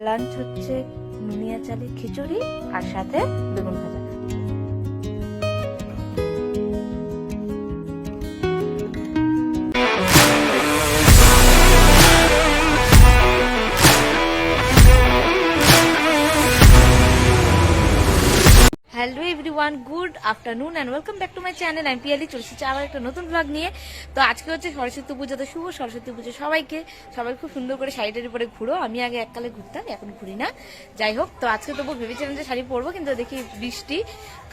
Lunch হচ্ছে নুনিয়া চালের খিচুড়ি আর সাথে বেগুন ভাজা। Everyone good afternoon and welcome back to my channel আমি পিয়ালি চলছি আবার একটা নতুন ব্লগ নিয়ে। তো আজকে হচ্ছে সরস্বতী পুজো তো শুভ। সরস্বতী পুজো সবাইকে। সবাই খুব সুন্দর করে শাড়িটার উপরে ঘুরো। আমি আগে এককালে ঘুরতাম, এখন ঘুরি না। যাই হোক, তো আজকে তবু ভেবেছিলাম যে শাড়ি পরবো, কিন্তু দেখি বৃষ্টি।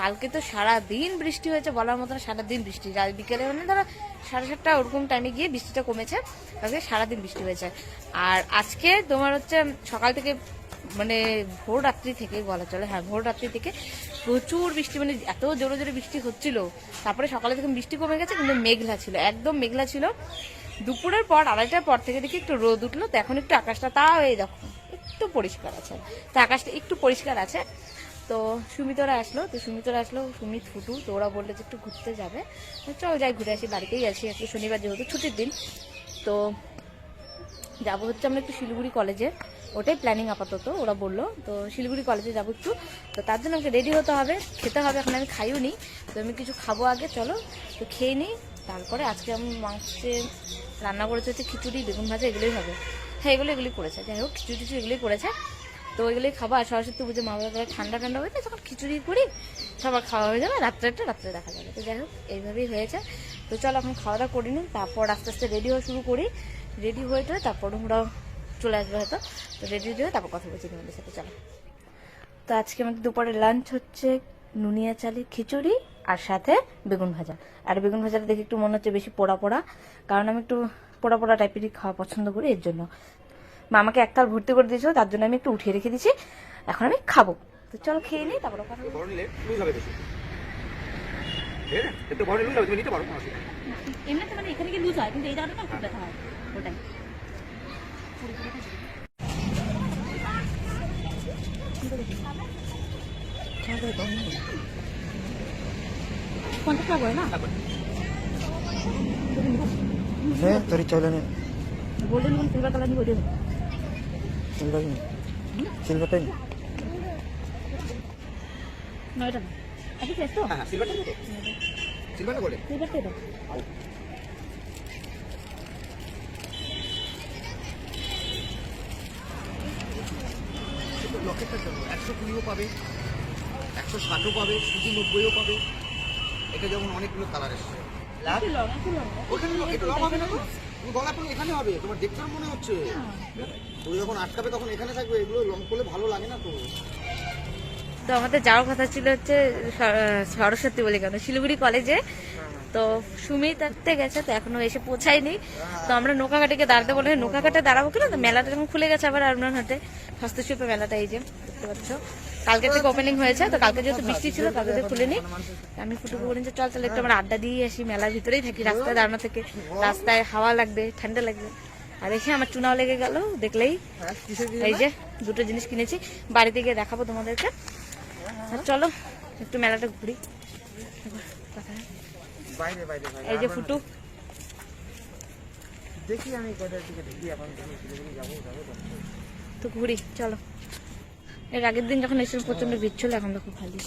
কালকে তো সারা দিন বৃষ্টি হয়েছে বলার মতো না সারা দিন বৃষ্টি। রাত বিকেলে মানে ধরো সাড়ে সাতটা ওরকম টাইমে গিয়ে বৃষ্টিটা কমেছে। কালকে সারাদিন বৃষ্টি হয়েছে। আর আজকে তোমার হচ্ছে সকাল থেকে মানে ভোর রাত্রি থেকে বলা চলে হ্যাঁ ভোর রাত্রি থেকে প্রচুর বৃষ্টি মানে এত জোরে জোরে বৃষ্টি হচ্ছিল। তারপরে সকালে দেখুন বৃষ্টি কমে গেছে, কিন্তু মেঘলা ছিল, একদম মেঘলা ছিল। দুপুরের পর, আড়াইটার পর থেকে দেখি একটু রোদ উঠল, তো এখন একটু আকাশটা তাও এই দেখো, একটু পরিষ্কার আছে। তো আকাশটা একটু পরিষ্কার আছে। তো সুমিতরা আসলো, তো সুমিতরা আসলো, সুমিত ফুটু, তো ওরা বলল যে একটু ঘুরতে যাবে। তো চল যাই, ঘুরে আসি, বাড়িতেই আছি একটু শনিবার যেহেতু ছুটির দিন। তো যাব হচ্ছে আমরা একটু শিলিগুড়ি কলেজে। ওটাই প্ল্যানিং আপাতত, ওরা বলল। তো শিলিগুড়ি কলেজে যাব একটু। তো তার জন্য আমাকে রেডি হতে হবে, খেতে হবে, এখন আমি খাইও নি তো আমি কিছু খাব আগে, চলো। তো খেয়ে নিই তারপরে আজকে আমি মাংসে রান্না করেছে হচ্ছে খিচুড়ি, বেগুন ভাজা, এগুলোই হবে। হ্যাঁ এগুলো এগুলি করেছে। যাই হোক, খিচুড়ি টিচুড়ি এগুলোই করেছে। তো ওইগুলোই খাব। আর সরস্বতী পুজো, মা বাবা ঠান্ডা ঠান্ডা হয়ে যায় তখন খিচুড়ি করি, সবার খাওয়া হয়ে যাবে। রাত্রে একটা, রাত্রে দেখা যাবে। তো যাই হোক, এইভাবেই হয়েছে। তো চলো, এখন খাওয়া দাওয়া করে নিন তারপর আস্তে আস্তে রেডি হওয়া শুরু করি। রেডি হয়ে তারপর আমরা চলে আসবে হয়তো। তো রেডি হয়ে তারপর কথা বলছি তোমাদের সাথে চলো। তো আজকে আমাদের দুপুরে লাঞ্চ হচ্ছে নুনিয়া চালি খিচুড়ি আর সাথে বেগুন ভাজা। আর বেগুন ভাজাটা দেখে একটু মনে হচ্ছে বেশি পোড়া পোড়া কারণ আমি একটু পোড়া পোড়া টাইপেরই খাওয়া পছন্দ করি এর জন্য। মা আমাকে একতাল ভর্তি করে দিয়েছিল তার জন্য আমি একটু উঠিয়ে রেখে দিয়েছি এখন আমি খাব। তো চলো খেয়ে নিই তারপর কথা নেই। এমনিতে মানে এখানে কি লুজ হয় কিন্তু এই জায়গাটা খুব ব্যথা হয় ওটাই। পঞ্চাশ টাকা করে না হ্যাঁ তোর ইচ্ছা হলে গোল্ডেন কোন সিলভার কালার নিবো সিলভার সিলভারটাই নয়টা না আচ্ছা শেষ তো হ্যাঁ সিলভারটা সিলভারটা লকেটটার জন্য একশো কুড়িও পাবে একশো ষাটও পাবে শুধু নব্বইও পাবে। এটা যেমন অনেকগুলো কালার এসছে। ওখানে লং হবে না? গলা পড়লে এখানে হবে তোমার দেখতে মনে হচ্ছে। তুমি যখন আটকাবে তখন এখানে থাকবে এগুলো লং করলে ভালো লাগে না তো? তো আমাদের যাওয়ার কথা ছিল হচ্ছে সর- সরস্বতী বলে কেন? শিলিগুড়ি কলেজে তো সুমিত আনতে গেছে, তো এখনও এসে পৌঁছায়নি। তো আমরা নৌকা নৌকাঘাটিকে দাঁড়াতে বলে, নৌকাঘাটে দাঁড়াবো কিনা? তো মেলাটা যখন খুলে গেছে আবার আপনার হাতে হস্তশিল্প মেলাটা এই যে, দেখতে পাচ্ছ। কালকে থেকে ওপেনিং হয়েছে, তো কালকে যেহেতু বৃষ্টি ছিল, কালকে থেকে খুলেনি। আমি ফুটুকু বলেন যে, চল চল একটু আমরা আড্ডা দিয়ে আসি, মেলার ভিতরেই থাকি, রাস্তায় দাঁড়ানো থেকে। রাস্তায় হাওয়া লাগবে, ঠান্ডা লাগবে। আর এসে আমার চুনাও লেগে গেল, দেখলেই এই যে দুটো জিনিস কিনেছি। বাড়িতে গিয়ে দেখাবো তোমাদেরকে। চলো, একটু মেলাটা ঘুরি। বাইরে বাইরে বাইরে এই যে ফুটু। দেখি আমি কোথার দিকে দেখি এখন যাব যাব যাব। তো ঘুরি চলো। এর আগের দিন যখন এসেছিলাম প্রচণ্ড ভিড় ছিল এখন দেখো খালি।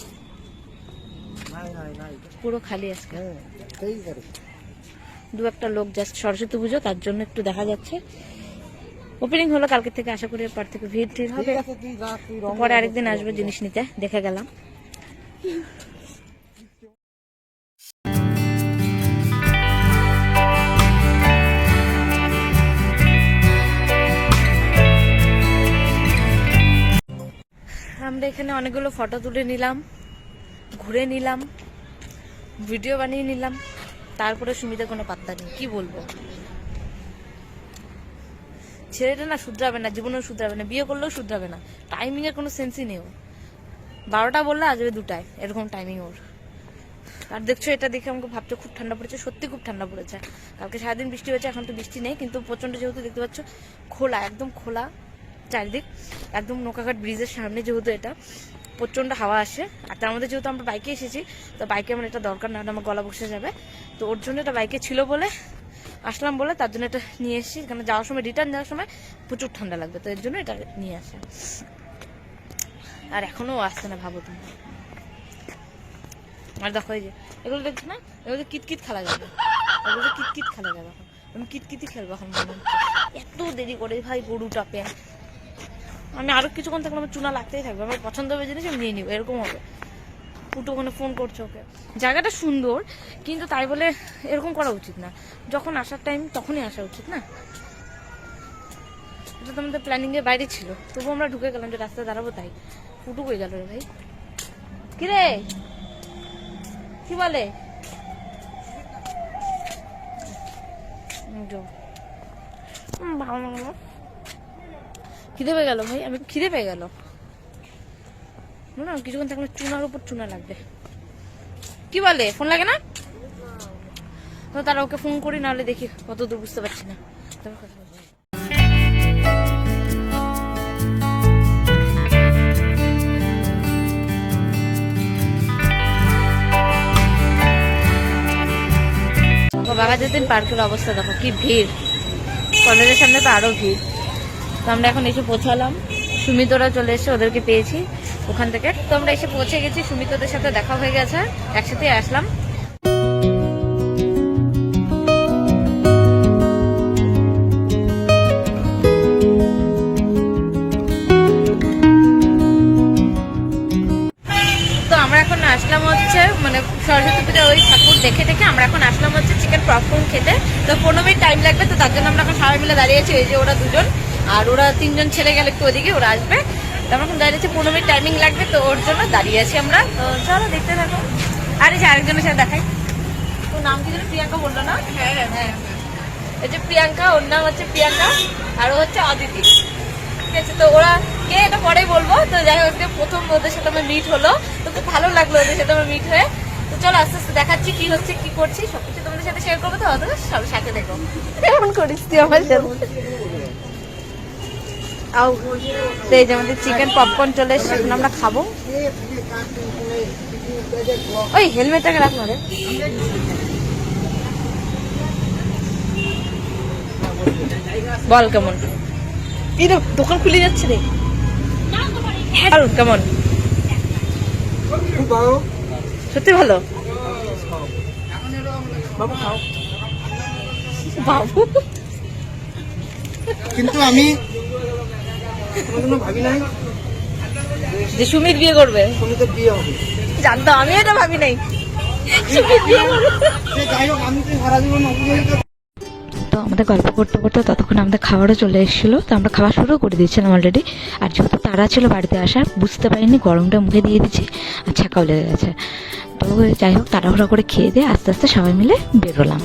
পুরো খালি আজকে। হ্যাঁ দু একটা লোক জাস্ট সরস্বতী পুজো তার জন্য একটু দেখা যাচ্ছে। ওপেনিং হলো কালকে থেকে আশা করি এরপর থেকে ভিড় টিড় হবে। পরে আরেকদিন আসব জিনিস নিতে দেখে গেলাম। আমরা এখানে অনেকগুলো ফটো তুলে নিলাম, ঘুরে নিলাম ভিডিও বানিয়ে নিলাম। তারপরে সুমিতা কোনো পাত্তা নেই, কি বলব? ছেলেটা না শুধরাবে না, জীবনেও শুধরাবে না, বিয়ে করলেও শুধরাবে না। টাইমিং এর কোনো সেন্সই নেই বারোটা বললে আসবে দুটায়, এরকম টাইমিং ওর। আর দেখছ এটা দেখে আমাকে ভাবছ খুব ঠান্ডা পড়েছে, সত্যি খুব ঠান্ডা পড়েছে। কালকে সারাদিন বৃষ্টি হয়েছে, এখন তো বৃষ্টি নেই, কিন্তু প্রচণ্ড যেহেতু দেখতে পাচ্ছ, খোলা, একদম খোলা। চারিদিক একদম নৌকাঘাট ব্রিজের সামনে যেহেতু এটা প্রচণ্ড হাওয়া আসে। আর তার মধ্যে যেহেতু আমরা বাইকে এসেছি, তো বাইকে আমার এটা দরকার না, আমার গলা বসে যাবে। তো ওর জন্য এটা বাইকে ছিল বলে আসলাম বলে তার জন্য এটা নিয়ে এসেছি। এখানে যাওয়ার সময় রিটার্ন যাওয়ার সময় প্রচুর ঠান্ডা লাগবে, তো এর জন্য এটা নিয়ে আসা। আর এখনও আসছে না, ভাবো তুমি। আর দেখো এই যে, এগুলো দেখছ না? এগুলো কিতকিত খেলা যাবে। এগুলো কিতকিত খেলা যাবে এখন। আমি কিতকিতই খেলব এখন এত দেরি করে ভাই গরু টাপে আমি আরও কিছুক্ষণ থাকলে আমার চুনা লাগতেই থাকবে। আমার পছন্দ হবে জিনিস আমি নিয়ে নিবো। এরকম হবে। পুটো ওখানে ফোন করছে ওকে। জায়গাটা সুন্দর কিন্তু তাই বলে এরকম করা উচিত না। যখন আসার টাইম তখনই আসা উচিত না? এটা তো আমাদের প্ল্যানিং এর বাইরে ছিল। তবু আমরা ঢুকে গেলাম যে রাস্তায় দাঁড়াবো তাই। ফুটু হয়ে গেল রে ভাই? কিরে? কি বলে? উম, যাও। উম, ভালো লাগল খিদে পেয়ে গেল ভাই, আমি খিদে পেয়ে গেল। না কিছুক্ষণ থাকলে চুনার উপর চুনা লাগবে। কি বলে? ফোন লাগে না? তো তারা ওকে ফোন করি, নাহলে দেখি কত দূর বুঝতে পারছি না। বাবা যেদিন পার্কের অবস্থা দেখো, কি ভিড়। কলেজের সামনে তো আরও ভিড়। তো আমরা এখন এসে পৌঁছালাম। সুমিতরা চলে এসে ওদেরকে পেয়েছি। ওখান থেকে তো আমরা এসে পৌঁছে গেছি, সুমিতদের সাথে দেখা হয়ে গেছে, একসাথে আসলাম। তো আমরা এখন আসলাম হচ্ছে মানে সরস্বতী পূজা ওই ঠাকুর দেখে দেখে আমরা এখন আসলাম হচ্ছে চিকেন পপকর্ন খেতে। তো পনেরো মিনিট টাইম লাগবে, তো তার জন্য আমরা এখন সবাই মিলে দাঁড়িয়েছি এই যে ওরা দুজন। আর ওরা তিনজন ছেলে গেলে একটু ওদিকে ওরা আসবে। তো আমরা এখন দাঁড়িয়ে আছি পনেরো মিনিট টাইমিং লাগবে তো ওর জন্য দাঁড়িয়ে আছি আমরা। তো চলো দেখতে থাকো। আর এই যে আরেকজনের সাথে দেখাই। তো নাম কি যেন? প্রিয়াঙ্কা বলল না? হ্যাঁ হ্যাঁ এই যে প্রিয়াঙ্কা ওর নাম হচ্ছে প্রিয়াঙ্কা আর ও হচ্ছে অদিতি। ঠিক আছে তো ওরা কে এটা পরে বলব? তো যাই হোক যে প্রথম ওদের সাথে আমার মিট হলো। তো খুব ভালো লাগল ওদের সাথে আমার মিট হয়ে। তো চলো আস্তে আস্তে দেখাচ্ছি কি হচ্ছে কি করছি। সবকিছু তোমাদের সাথে শেয়ার করব তো অত সব সাথে দেখো। এমন করিস তুই আমার সাথে? আও তো এই যে আমাদের চিকেন পপকর্ন চলে এসছে এখন আমরা খাব। ওই হেলমেটটাকে রাখ না রে। বল কেমন? এই দোকান খুলে যাচ্ছে রে। কেমন? সত্যি ভালো? বাবু। কিন্তু আমি কোনোদিনও ভাবি নাই। যে সুমিত বিয়ে করবে? সমিতের বিয়ে হবে। জানতাম আমি এটা ভাবি নাই। সুমিত বিয়ে করবে। যাই হোক আমি তো সারা জীবন অবহেলিত তো আমাদের গল্প করতে করতে ততক্ষণ আমাদের খাবারও চলে এসেছিল তো আমরা খাওয়া শুরু করে দিয়েছিলাম অলরেডি আর যেহেতু তারা ছিল বাড়িতে আসার বুঝতে পারিনি গরমটা মুখে দিয়ে দিচ্ছি আর ছাকাও লেগে গেছে। তো যাই হোক তাড়াহুড়া করে খেয়ে দিয়ে আস্তে আস্তে সবাই মিলে বেরোলাম।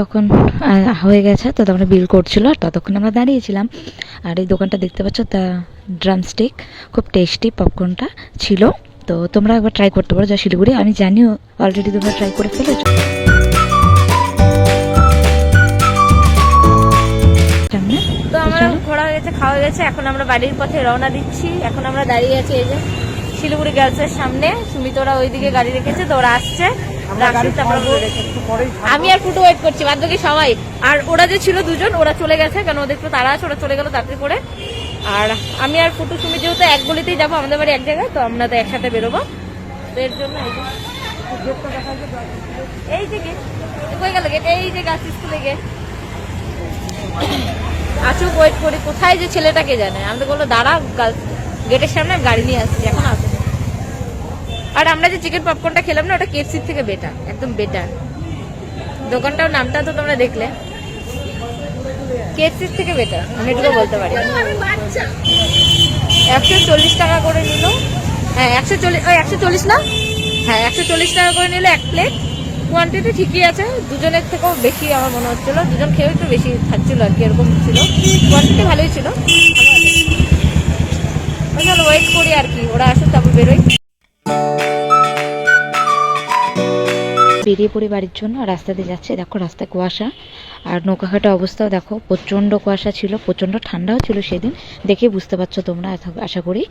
তখন হয়ে গেছে তো আমরা বিল করছিল আর ততক্ষণ আমরা দাঁড়িয়েছিলাম। আর এই দোকানটা দেখতে পাচ্ছ তা ড্রামস্টিক খুব টেস্টি পপকর্নটা ছিল। তো তোমরা একবার ট্রাই করতে পারো যা শিলিগুড়ি। আমি জানিও অলরেডি তোমরা ট্রাই করে ফেলেছো? তো আমার ঘোরা গেছে খাওয়া হয়ে গেছে। এখন আমরা বাড়ির পথে রওনা দিচ্ছি। এখন আমরা দাঁড়িয়ে আছি এই যে শিলিগুড়ি গার্লসের সামনে। সুমিত ওরা ওইদিকে গাড়ি রেখেছে তো ওরা আসছে। আমি আর ফুটো ওয়েট করছি বাদ বাকি সবাই। আর ওরা যে ছিল দুজন ওরা চলে গেছে কারণ ওদের একটু তারা আছে ওরা চলে গেল তাড়াতাড়ি করে। আর আমি আর ফুটু সুমি যেহেতু এক গলিতেই যাব আমাদের বাড়ি এক জায়গায় তো আমরা তো একসাথে বেরোবো। তো এর জন্য এই যে গেট কই গেল গেট এই যে গাছ স্কুলে গেট আচুক ওয়েট করি। কোথায় যে ছেলেটাকে জানে? আমাদের বলল দাঁড়া গেটের সামনে গাড়ি নিয়ে আসছি এখন আসে। আর আমরা যে চিকেন পপকর্নটা খেলাম না, ওটা কেএফসির থেকে বেটার একদম বেটার দোকানটার নামটা তো তোমরা দেখলে। কেএফসির থেকে বেটার আমি এটুকু বলতে পারি। একশো চল্লিশ টাকা করে নিল। হ্যাঁ একশো চল্লিশ, ওই একশো চল্লিশ না? হ্যাঁ একশো চল্লিশ টাকা করে নিল এক প্লেট কোয়ান্টিটি ঠিকই আছে, দুজনের থেকেও বেশি আমার মনে হচ্ছিল। দুজন খেয়েও একটু বেশি খাচ্ছিল আর কি, এরকম ছিল। কোয়ান্টিটি ভালোই ছিল। চলো ওয়েট করি আর কি, ওরা আসুক, তারপর বেরোই। বেরিয়ে পড়ি বাড়ির জন্য রাস্তাতে যাচ্ছে। দেখো রাস্তায় কুয়াশা আর নৌকাঘাটের অবস্থাও দেখো প্রচণ্ড কুয়াশা ছিল প্রচণ্ড ঠান্ডাও ছিল সেদিন। দেখে বুঝতে পারছ তোমরা আশা- আশা করি।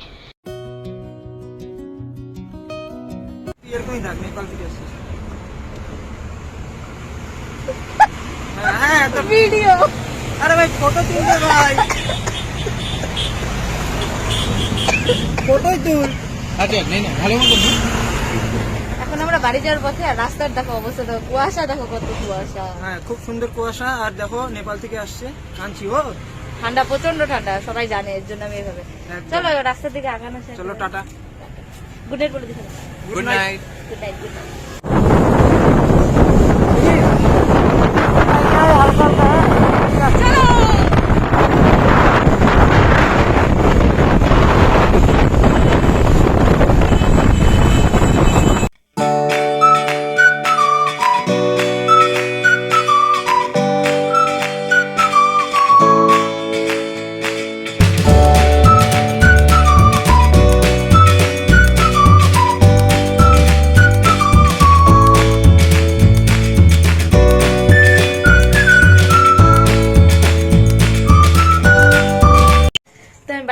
ভিডিও আরে ভাই ফটো ভাই। ফটোই তুল। আচ্ছা নেই না ভালো মন্দ এখন আমরা বাড়ি যাওয়ার পথে আর রাস্তার দেখো অবস্থা দেখো কুয়াশা দেখো কত কুয়াশা। হ্যাঁ খুব সুন্দর কুয়াশা আর দেখো নেপাল থেকে আসছে কাঁচি ও। ঠান্ডা প্রচণ্ড ঠান্ডা সবাই জানে এর জন্য আমি এভাবে। চলো রাস্তার দিকে আগানো চলো টাটা। গুড নাইট বলে দিতে good night good night good night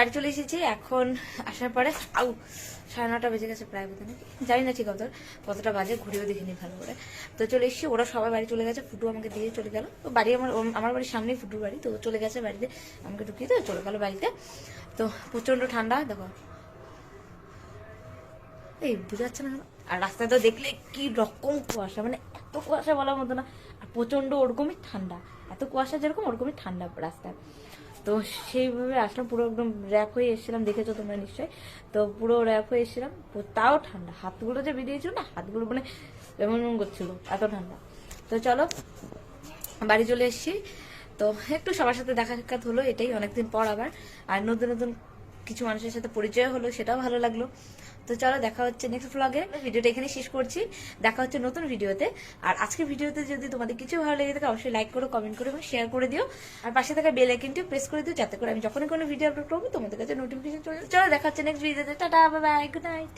বাড়ি চলে এসেছি, এখন আসার পরে, আউ, সাড়ে নটা বেজে গেছে প্রায় বোধ নাকি? জানি না ঠিক কত কতটা বাজে, ঘুরেও দেখিনি ভালো করে। তো চলে এসেছি, ওরা সবাই বাড়ি চলে গেছে, ফুটু আমাকে দিয়ে চলে গেল। তো বাড়ি আমার আমার বাড়ির সামনেই ফুটুর বাড়ি, তো চলে গেছে বাড়িতে, আমাকে ঢুকিয়ে তো চলে গেল বাড়িতে। তো প্রচণ্ড ঠান্ডা, দেখো। এই, বুঝা যাচ্ছে না আর রাস্তায় তো দেখলে কি রকম কুয়াশা মানে এত কুয়াশা বলার মতো না। আর প্রচণ্ড ওরকমই ঠান্ডা, এত কুয়াশা যেরকম, ওরকমই ঠান্ডা রাস্তায়। তো সেইভাবে আসলাম, পুরো একদম র্যাক হয়ে এসেছিলাম, দেখেছ তোমরা নিশ্চয়ই। তো পুরো র্যাক হয়ে এসেছিলাম তাও ঠান্ডা। হাতগুলো যে বেরিয়েছিল না, হাতগুলো মানে এমন করছিল, এত ঠান্ডা। তো চলো, বাড়ি চলে এসেছি। তো একটু সবার সাথে দেখা সাক্ষাৎ হলো, এটাই অনেকদিন পর আবার। আর নতুন নতুন কিছু মানুষের সাথে পরিচয় হলো, সেটাও ভালো লাগল। তো চলো দেখা হচ্ছে নেক্সট ব্লগে ভিডিওটা এখানে শেষ করছি। দেখা হচ্ছে নতুন ভিডিওতে। আর আজকের ভিডিওতে যদি তোমাদের কিছু ভালো লেগে থাকে, অবশ্যই লাইক করো কমেন্ট করো এবং শেয়ার করে দিও। আর পাশে থাকা বেল আইকনটিও প্রেস করে দিও, যাতে করে আমি যখনই কোনো ভিডিও আপলোড করব, তোমাদের কাছে নোটিফিকেশন চলে। চলো দেখা হচ্ছে নেক্সট ভিডিওতে tata bye bye good night